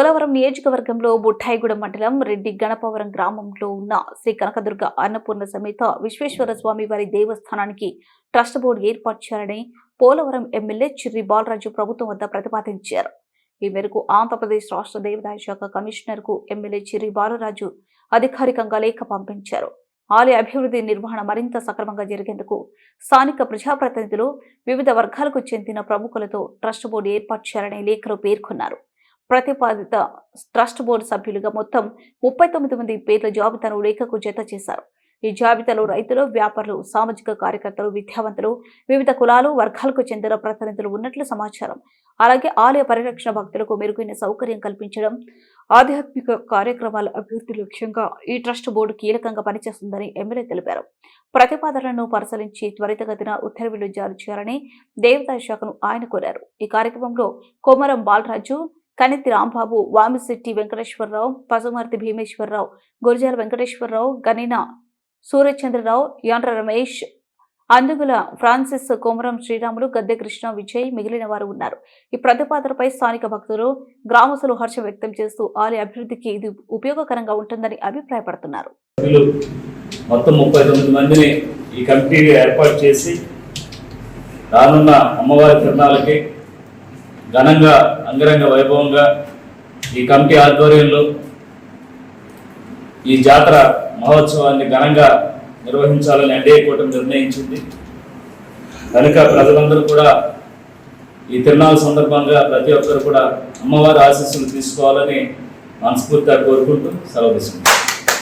పోలవరం నియోజకవర్గంలో బుట్టాయిగూడ మండలం రెడ్డి గణపవరం గ్రామంలో ఉన్న శ్రీ కనకదుర్గ అన్నపూర్ణ సమేత విశ్వేశ్వర స్వామి వారి దేవస్థానానికి ట్రస్ట్ బోర్డు ఏర్పాటు చేయాలని పోలవరం ఎమ్మెల్యే చిర్రి బాలరాజు ప్రభుత్వం వద్ద ప్రతిపాదించారు. ఈ మేరకు ఆంధ్రప్రదేశ్ రాష్ట్ర దేవాదాయ శాఖ కమిషనర్కు ఎమ్మెల్యే చిర్రి బాలరాజు అధికారికంగా లేఖ పంపించారు. ఆలయ అభివృద్ధి నిర్వహణ మరింత సక్రమంగా జరిగేందుకు స్థానిక ప్రజాప్రతినిధులు వివిధ వర్గాలకు చెందిన ప్రముఖులతో ట్రస్ట్ బోర్డు ఏర్పాటు చేయాలని లేఖలో పేర్కొన్నారు. ప్రతిపాదిత ట్రస్ట్ బోర్డు సభ్యులుగా మొత్తం ముప్పై తొమ్మిది మంది పేర్ల జాబితాను లేఖకు జత చేశారు. ఈ జాబితాలో రైతులు వ్యాపారులు సామాజిక కార్యకర్తలు విద్యావంతులు వివిధ కులాలు వర్గాలకు చెందిన ప్రతినిధులు ఉన్నట్లు సమాచారం. అలాగే ఆలయ పరిరక్షణ భక్తులకు మెరుగైన సౌకర్యం కల్పించడం ఆధ్యాత్మిక కార్యక్రమాల అభివృద్ధి లక్ష్యంగా ఈ ట్రస్ట్ బోర్డు కీలకంగా పనిచేస్తుందని ఎమ్మెల్యే తెలిపారు. ప్రతిపాదనలను పరిశీలించి త్వరితగతిన ఉత్తర్వులు జారీ చేయాలని దేవదాయ శాఖను ఆయన కోరారు. ఈ కార్యక్రమంలో కొమరం బాలరాజు కనెత్తి రాంబాబు వామిశెట్టి వెంకటేశ్వరరావు పసుమర్తి భీమేశ్వరరావు గురజాల వెంకటేశ్వరరావు గనిన సూర్యచంద్రరావు యాండ్ర రమేష్ అందుగుల ఫ్రాన్సిస్ కోమరం శ్రీరాములు గద్దె కృష్ణ విజయ్ మిగిలిన వారు ఉన్నారు. ఈ ప్రతిపాదనపై స్థానిక భక్తులు గ్రామస్తులు హర్షం వ్యక్తం చేస్తూ ఆలయ అభివృద్ధికి ఇది ఉపయోగకరంగా ఉంటుందని అభిప్రాయపడుతున్నారు. మొత్తం ముప్పై తొమ్మిది మందిని ఈ కమిటీ ఏర్పాటు చేసి రానున్న అమ్మవారి తిరణాలకి ఘనంగా అంగరంగ వైభవంగా ఈ కమిటీ ఆధ్వర్యంలో ఈ జాతర మహోత్సవాన్ని ఘనంగా నిర్వహించాలని ఎన్డీఏ కూటమి నిర్ణయించింది. కనుక ప్రజలందరూ కూడా ఈ తిరునాళ్ళ సందర్భంగా ప్రతి ఒక్కరు కూడా అమ్మవారి ఆశీస్సులు తీసుకోవాలని మనస్ఫూర్తిగా కోరుకుంటూ సెలవు తీసుకుంటాం